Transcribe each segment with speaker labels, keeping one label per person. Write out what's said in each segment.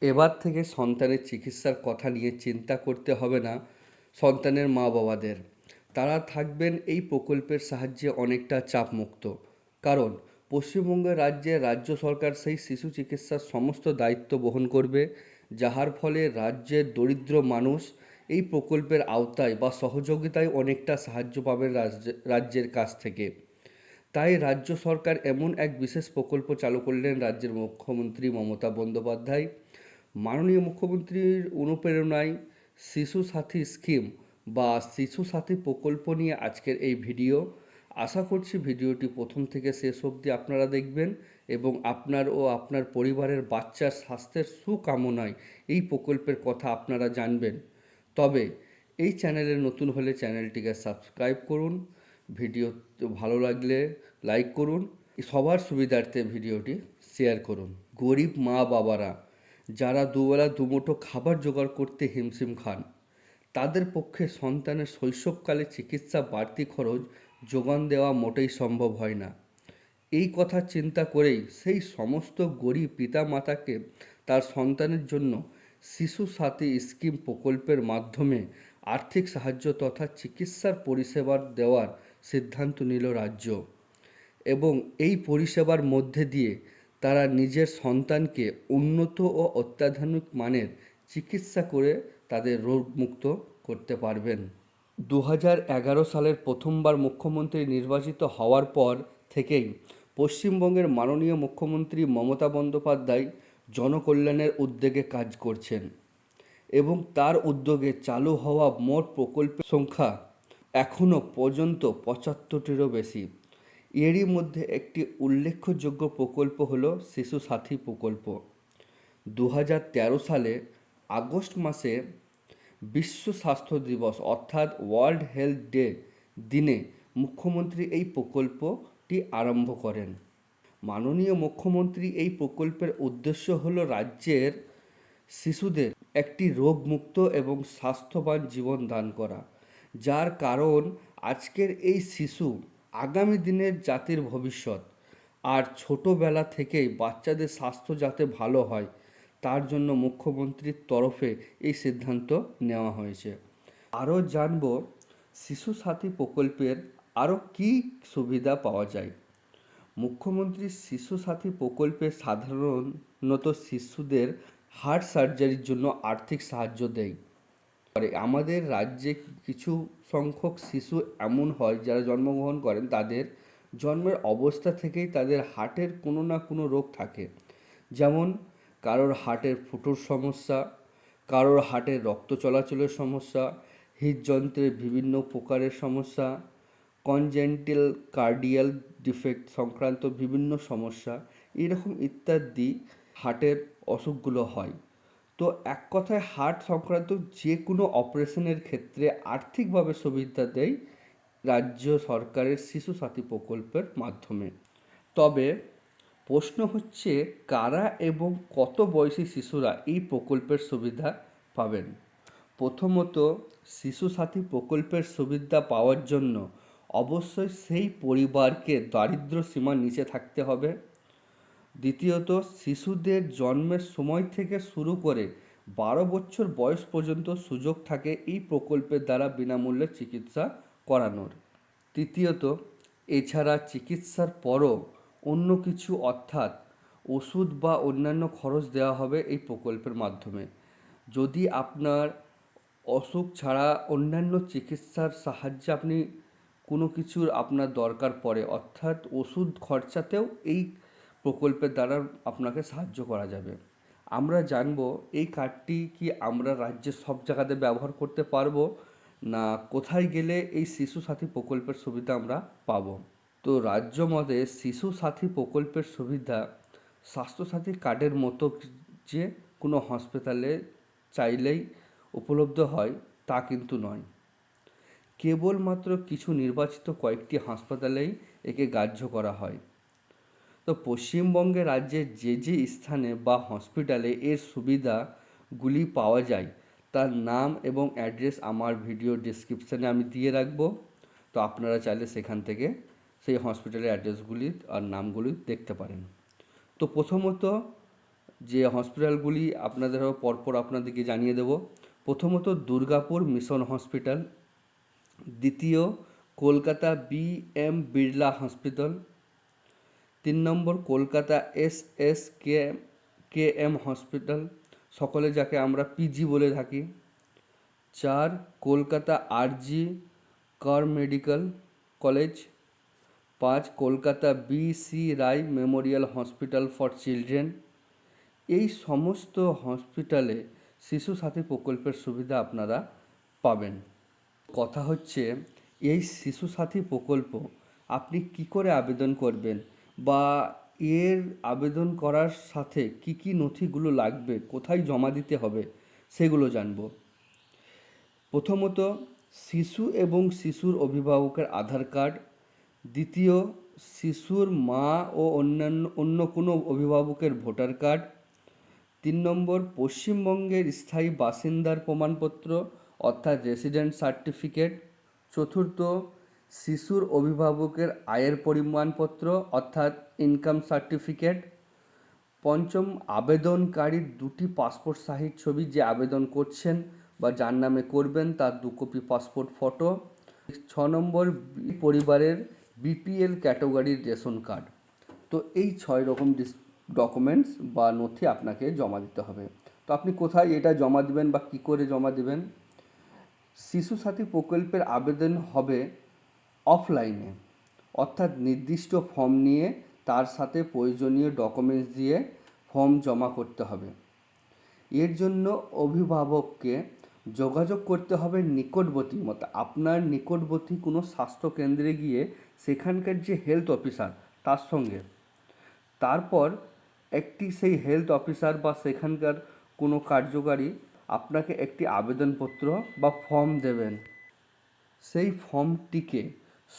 Speaker 1: এবার থেকে সন্তানের চিকিৎসার কথা নিয়ে চিন্তা করতে হবে না সন্তানের মা বাবাদের। তারা থাকবেন এই প্রকল্পের সাহায্যে অনেকটা চাপমুক্ত। কারণ পশ্চিমবঙ্গ রাজ্যে রাজ্য সরকার সেই শিশু চিকিৎসার সমস্ত দায়িত্ব বহন করবে, যাহার ফলে রাজ্যের দরিদ্র মানুষ এই প্রকল্পের আওতায় বা সহযোগিতায় অনেকটা সাহায্য রাজ্যে- রাজ্যের কাছ থেকে। তাই রাজ্য সরকার এমন এক বিশেষ প্রকল্প চালু করলেন রাজ্যের মুখ্যমন্ত্রী মমতা বন্দ্যোপাধ্যায়। মাননীয় মুখ্যমন্ত্রীর অনুপ্রেরণায় শিশু সাথী স্কিম বা শিশু সাথী প্রকল্প নিয়ে আজকের এই ভিডিও। আশা করছি ভিডিওটি প্রথম থেকে শেষ অবধি আপনারা দেখবেন এবং আপনার ও আপনার পরিবারের বাচ্চার স্বাস্থ্যের সুকামনায় এই প্রকল্পের কথা আপনারা জানবেন। তবে এই চ্যানেলে নতুন হলে চ্যানেলটিকে সাবস্ক্রাইব করুন, ভিডিও ভালো লাগলে লাইক করুন, সবার সুবিধার্থে ভিডিওটি শেয়ার করুন। গরিব মা বাবারা যারা দুবেলা দুমুঠো খাবার জোগাড় করতে হিমশিম খান, তাদের পক্ষে সন্তানের শৈশবকালে চিকিৎসা বাড়তি খরচ যোগান দেওয়া মোটেই সম্ভব হয় না। এই কথা চিন্তা করেই সেই সমস্ত গরিব পিতামাতাকে তার সন্তানের জন্য শিশু সাথী স্কিম প্রকল্পের মাধ্যমে আর্থিক সাহায্য তথা চিকিৎসার পরিষেবা দেওয়ার সিদ্ধান্ত নিল রাজ্য এবং এই পরিষেবার মধ্যে দিয়ে তারা নিজের সন্তানকে উন্নত ও অত্যাধুনিক মানের চিকিৎসা করে তাদের রোগমুক্ত করতে পারবেন। দু হাজার এগারো সালের প্রথমবার মুখ্যমন্ত্রী নির্বাচিত হওয়ার পর থেকেই পশ্চিমবঙ্গের মাননীয় মুখ্যমন্ত্রী মমতা বন্দ্যোপাধ্যায় জনকল্যাণের উদ্যোগে কাজ করছেন এবং তার উদ্যোগে চালু হওয়া মোট প্রকল্পের সংখ্যা এখনও পর্যন্ত পঁচাত্তরটিরও বেশি। এরই মধ্যে একটি উল্লেখযোগ্য প্রকল্প হল শিশু সাথী প্রকল্প। দু হাজার তেরো সালে আগস্ট মাসে বিশ্ব স্বাস্থ্য দিবস অর্থাৎ ওয়ার্ল্ড হেলথ ডে দিনে মুখ্যমন্ত্রী এই প্রকল্পটি আরম্ভ করেন। মাননীয় মুখ্যমন্ত্রী এই প্রকল্পের উদ্দেশ্য হলো রাজ্যের শিশুদের একটি রোগমুক্ত এবং স্বাস্থ্যবান জীবন দান করা, যার কারণ আজকের এই শিশু আগামী দিনের জাতির ভবিষ্যৎ আর ছোটোবেলা থেকেই বাচ্চাদের স্বাস্থ্য যাতে ভালো হয়, তার জন্য মুখ্যমন্ত্রীর তরফে এই সিদ্ধান্ত নেওয়া হয়েছে। আরও জানব শিশু সাথী প্রকল্পের আরও কী সুবিধা পাওয়া যায়। মুখ্যমন্ত্রী শিশু সাথী প্রকল্পে সাধারণত শিশুদের হার্ট সার্জারির জন্য আর্থিক সাহায্য দেয়। আমাদের রাজ্যে কিছু সংখ্যক শিশু এমন হয় যারা জন্মগ্রহণ করেন, তাদের জন্মের অবস্থা থেকেই তাদের হার্টের কোনো না কোনো রোগ থাকে। যেমন কারোর হার্টের ফুটোর সমস্যা, কারোর হার্টের রক্ত চলাচলের সমস্যা, হৃদযন্ত্রের বিভিন্ন প্রকারের সমস্যা কনজেন্টাল কার্ডিয়াল ডিফেক্ট সংক্রান্ত বিভিন্ন সমস্যা, এরকম ইত্যাদি হার্টের অসুখগুলো হয়। তো এক কথায় হার্ট সংক্রান্ত যে কোনো অপারেশনের ক্ষেত্রে আর্থিকভাবে সুবিধা দেয় রাজ্য সরকারের শিশু সাথী প্রকল্পের মাধ্যমে। তবে প্রশ্ন হচ্ছে, কারা এবং কত বয়সী শিশুরা এই প্রকল্পের সুবিধা পাবেন? প্রথমত, শিশু সাথী প্রকল্পের সুবিধা পাওয়ার জন্য অবশ্যই সেই পরিবারকে দারিদ্র্য সীমার নিচে থাকতে হবে। দ্বিতীয়ত, শিশুদের জন্মের সময় থেকে শুরু করে বারো বছর বয়স পর্যন্ত সুযোগ থাকে এই প্রকল্পের দ্বারা বিনামূল্যে চিকিৎসা করানোর। তৃতীয়ত, এছাড়া চিকিৎসার পরও অন্য কিছু অর্থাৎ ওষুধ বা অন্যান্য খরচ দেওয়া হবে এই প্রকল্পের মাধ্যমে। যদি আপনার অসুখ ছাড়া অন্যান্য চিকিৎসার সাহায্যে আপনি কোনো কিছুর আপনার দরকার পড়ে, অর্থাৎ ওষুধ খরচাতেও এই প্রকল্পের দ্বারা আপনাকে সাহায্য করা যাবে। আমরা জানব এই কার্ডটি কি আমরা রাজ্যের সব জায়গাতে ব্যবহার করতে পারব, না কোথায় গেলে এই শিশু সাথী প্রকল্পের সুবিধা আমরা পাবো। তো রাজ্য মতে শিশু সাথী প্রকল্পের সুবিধা স্বাস্থ্যসাথী কার্ডের মতো যে কোনো হসপিটালে চাইলেই উপলব্ধ হয়, তা কিন্তু নয়। কেবলমাত্র কিছু নির্বাচিত কয়েকটি হাসপাতালেই একে গ্রাহ্য করা হয়। তো পশ্চিমবঙ্গে রাজ্যের যে যে স্থানে বা হসপিটালে এর সুবিধাগুলি পাওয়া যায়, তার নাম এবং অ্যাড্রেস আমার ভিডিও ডিসক্রিপশানে আমি দিয়ে রাখব। তো আপনারা চাইলে সেখান থেকে সেই হসপিটালের অ্যাড্রেসগুলি আর নামগুলি দেখতে পারেন। তো প্রথমত যে হসপিটালগুলি আপনাদের পরপর আপনাদেরকে জানিয়ে দেব। প্রথমত দুর্গাপুর মিশন হসপিটাল দ্বিতীয় Kolkata B M Birla hospital তিন নম্বর Kolkata S S K K M hospital, সকলে যাকে আমরা পিজি বলে থাকি। চার, কলকাতা আরজি কর মেডিকেল কলেজ। পাঁচ, Kolkata B C Roy memorial hospital for children. এই সমস্ত হসপিটালে শিশু সাথী প্রকল্পের সুবিধা আপনারা পাবেন। কথা হচ্ছে, এই শিশু সাথী প্রকল্প আপনি কি করে আবেদন করবেন? বা এর আবেদন করার সাথে কি কি নথিগুলো লাগবে, কোথায় জমা দিতে হবে, সেগুলো জানব। প্রথমত, শিশু এবং শিশুর অভিভাবকের আধার কার্ড। দ্বিতীয়, শিশুর মা ও অন্যান্য, অন্য কোনো অভিভাবকের ভোটার কার্ড। তিন নম্বর, পশ্চিমবঙ্গের স্থায়ী বাসিন্দার প্রমাণপত্র, অর্থাৎ রেসিডেন্ট সার্টিফিকেট চতুর্থ শিশুর অভিভাবকের আয়ের পরিমাণপত্র অর্থাৎ ইনকাম সার্টিফিকেট পঞ্চম আবেদনকারীর দুটি পাসপোর্ট সাইজ ছবি যে আবেদন করছেন বা যার নামে করবেন তার দু কপি পাসপোর্ট ফটো ছ নম্বর পরিবারের বিপিএল ক্যাটাগরির রেশন কার্ড তো এই ছয় রকম ডকুমেন্টস বা নথি আপনাকে জমা দিতে হবে। তো আপনি কোথায় এটা জমা দিবেন বা কী করে জমা দিবেন? শিশু সাথী প্রকল্পের আবেদন হবে অফলাইনে অর্থাৎ নির্দিষ্ট ফর্ম নিয়ে তার সাথে প্রয়োজনীয় ডকুমেন্টস দিয়ে ফর্ম জমা করতে হবে। এর জন্য অভিভাবককে যোগাযোগ করতে হবে নিকটবর্তী মতো। আপনার নিকটবর্তী কোনো স্বাস্থ্য কেন্দ্রে গিয়ে সেখানকার যে হেলথ অফিসার তার সঙ্গে। তারপর একটি সেই হেলথ অফিসার বা সেখানকার কোনো কার্যকারী আপনাকে একটি আবেদনপত্র বা ফর্ম দেবেন। সেই ফর্মটিকে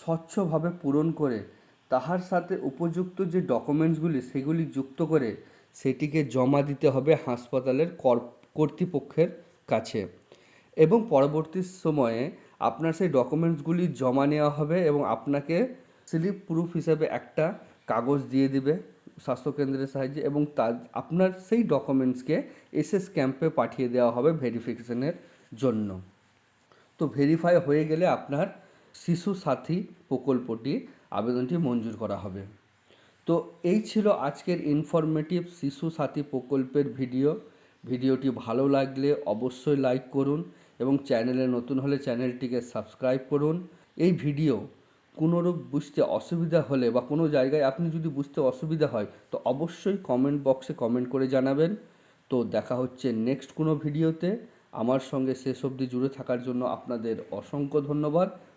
Speaker 1: স্বচ্ছভাবে পূরণ করে তাহার সাথে উপযুক্ত যে ডকুমেন্টসগুলি সেগুলি যুক্ত করে সেটিকে জমা দিতে হবে হাসপাতালের কর- কর্তৃপক্ষের কাছে। এবং পরবর্তী সময়ে আপনার সেই ডকুমেন্টসগুলি জমা নেওয়া হবে এবং আপনাকে স্লিপ প্রুফ হিসেবে একটা কাগজ দিয়ে দিবে স্বাস্থ্যকেন্দ্রের সাহায্যে এবং তার, আপনার সেই ডকুমেন্টসকে এসএস ক্যাম্পে পাঠিয়ে দেওয়া হবে ভেরিফিকেশনের জন্য। তো ভেরিফাই হয়ে গেলে আপনার শিশু সাথী প্রকল্পটি আবেদনটি মঞ্জুর করা হবে। তো এই ছিল আজকের ইনফরমেটিভ শিশু সাথী প্রকল্পের ভিডিও ভিডিওটি ভালো লাগলে অবশ্যই লাইক করুন এবং চ্যানেলে নতুন হলে চ্যানেলটিকে সাবস্ক্রাইব করুন। এই ভিডিও কোনোরূপ বুঝতে অসুবিধা হলে বা কোনো জায়গায় আপনি যদি বুঝতে অসুবিধা হয়, তো অবশ্যই কমেন্ট বক্সে কমেন্ট করে জানাবেন। তো দেখা হচ্ছে নেক্সট কোনো ভিডিওতে আমার সঙ্গে শেষ অবধি জুড়ে থাকার জন্য আপনাদের অসংখ্য ধন্যবাদ।